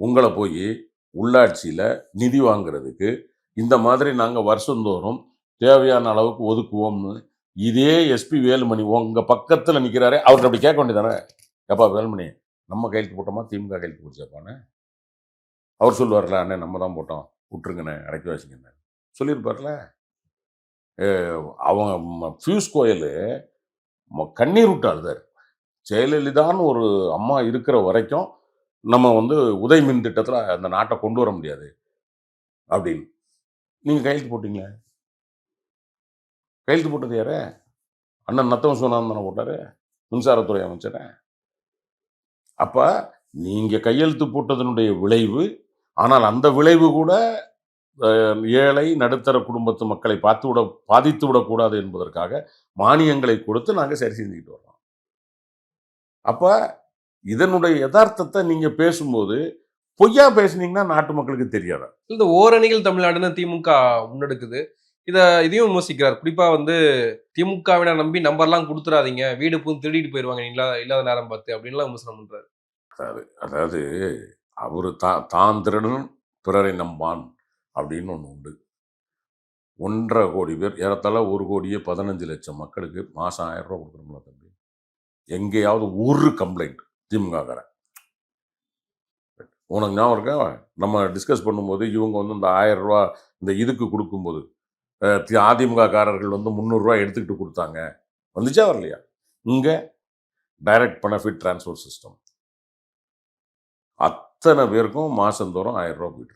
உங்களை போய் உள்ளாட்சியில் நிதி வாங்குறதுக்கு இந்த மாதிரி நாங்கள் வருஷந்தோறும் தேவையான அளவுக்கு ஒதுக்குவோம்னு இதே எஸ்பி வேலுமணி உங்கள் பக்கத்தில் நிற்கிறாரே அவர்கிட்ட அப்படி கேட்க வேண்டியதானே? எப்பா வேலுமணி நம்ம கையெழுத்து போட்டோமா? திமுக கையெழுத்து போட்டுச்சாப்பான்னு அவர் சொல்லுவார்ல அண்ணே நம்ம தான் போட்டோம். விட்டுருங்கண்ணே அடைக்க வச்சுங்கண்ணே சொல்லியிருப்பார்ல? அவங்க பியூஷ் கோயில் ம- கண்ணீர் விட்டார் ஜெயலலிதான்னு ஒரு அம்மா இருக்கிற வரைக்கும் நம்ம வந்து உதய் மின் திட்டத்தில் அந்த நாட்டை கொண்டு வர முடியாது அப்படின்னு. நீங்கள் கையெழுத்து போட்டிங்களே? கையெழுத்து போட்டது யாரு? அண்ணன் நத்தம் சொன்னான் போட்டார் மின்சாரத்துறை அமைச்சரை. அப்போ நீங்கள் கையெழுத்து போட்டதனுடைய விளைவு ஆனால் அந்த விளைவு கூட ஏழை நடுத்தர குடும்பத்து மக்களை பார்த்து விட பாதித்து விடக்கூடாது என்பதற்காக மானியங்களை கொடுத்து நாங்கள் சரி செஞ்சுக்கிட்டு வரோம் அப்போ இதனுடைய யதார்த்தத்தை நீங்கள் பேசும்போது பொய்யா பேசுனீங்கன்னா நாட்டு மக்களுக்கு தெரியாது? இந்த ஓரணிகள் தமிழ்நாடுன்னு திமுக முன்னெடுக்குது. இத இதையும் விமர்சிக்கிறார். குறிப்பா வந்து திமுகவினை நம்பி நம்பர்லாம் கொடுத்துறாதீங்க. வீடு பூந்து திருடிட்டு போயிருவாங்க. நீங்களா இல்லாத நேரம் பார்த்து அப்படின்லாம் விமர்சனம் பண்றாரு. அதாவது அதாவது அவர் தா தான் திருடன் பிறரை நம்பான் அப்படின்னு ஒன்று உண்டு. ஒன்றரை கோடி பேர் ஏறத்தாழ ஒரு கோடியே பதினஞ்சு லட்சம் மக்களுக்கு மாதம் ஆயிரம் ரூபா கொடுக்குறோம்ல தம்பி. எங்கேயாவது ஒரு கம்ப்ளைண்ட் திமுகக்காரன் உனக்கு ஞாபகம் இருக்கா? நம்ம டிஸ்கஸ் பண்ணும்போது இவங்க வந்து இந்த ஆயிரம் ரூபா இந்த இதுக்கு கொடுக்கும்போது அதிமுககாரர்கள் வந்து முந்நூறுரூவா எடுத்துக்கிட்டு கொடுத்தாங்க. வந்துச்சா வரலையா? இங்கே டைரக்ட் பெனஃபிட் டிரான்ஸ்ஃபர் சிஸ்டம் அத்தனை பேருக்கும் மாதந்தோறும் ஆயிரம் ரூபா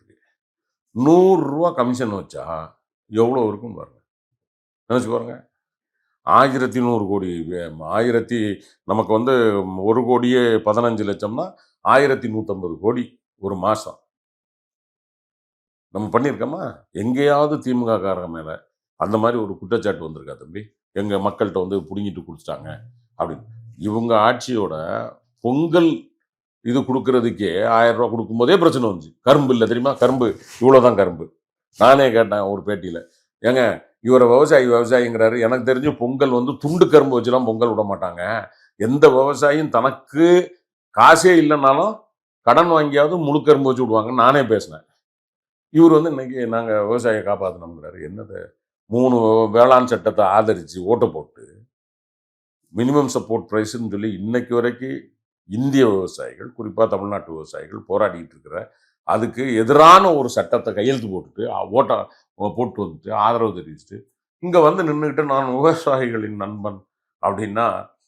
நூறுரூவா கமிஷன் வச்சா எவ்வளோ இருக்கும் பாருங்க. நினச்சி பாருங்கள் ஆயிரத்தி நூறு கோடி வே- ஆயிரத்தி நமக்கு வந்து ஒரு கோடியே பதினஞ்சு லட்சம்னா ஆயிரத்தி நூற்றம்பது கோடி ஒரு மாதம் நம்ம பண்ணியிருக்கோமா? எங்கேயாவது திமுக காரங்க மேலே அந்த மாதிரி ஒரு குற்றச்சாட்டு வந்திருக்கா தம்பி? எங்கள் மக்கள்கிட்ட வந்து பிடுங்கிட்டு கொடுத்துட்டாங்க அப்படின்னு. இவங்க ஆட்சியோட பொங்கல் இது கொடுக்கறதுக்கே ஆயிரம் ரூபா கொடுக்கும்போதே பிரச்சனை வந்துச்சு. கரும்பு இல்லை தெரியுமா? கரும்பு. இவ்வளோதான் கரும்பு. நானே கேட்டேன் ஒரு பேட்டியில். ஏங்க இவரை விவசாயி விவசாயிங்கிறாரு. எனக்கு தெரிஞ்சு பொங்கல் வந்து துண்டு கரும்பு வச்சுலாம் பொங்கல் விட மாட்டாங்க. எந்த விவசாயியும் தனக்கு காசே இல்லைனாலும் கடன் வாங்கியாவது முழு கரும்பு வச்சு விடுவாங்கன்னு நானே பேசினேன். இவர் வந்து இன்னைக்கு நாங்கள் விவசாயியை காப்பாற்றணுங்கிறாரு என்னது? மூணு வேளாண் சட்டத்தை ஆதரித்து ஓட்டை போட்டு மினிமம் சப்போர்ட் ப்ரைஸ்ன்னு சொல்லி இன்னைக்கு வரைக்கும் இந்திய விவசாயிகள் குறிப்பாக தமிழ்நாட்டு விவசாயிகள் போராடிட்டு இருக்கிற அதுக்கு எதிரான ஒரு சட்டத்தை கையெழுத்து போட்டுட்டு ஓட்டை ஓட்ட போட்டு வந்துட்டு ஆதரவு தெரிவிச்சுட்டு இங்கே வந்து நின்றுக்கிட்டு நான் விவசாயிகளின் நண்பன் அப்படின்னா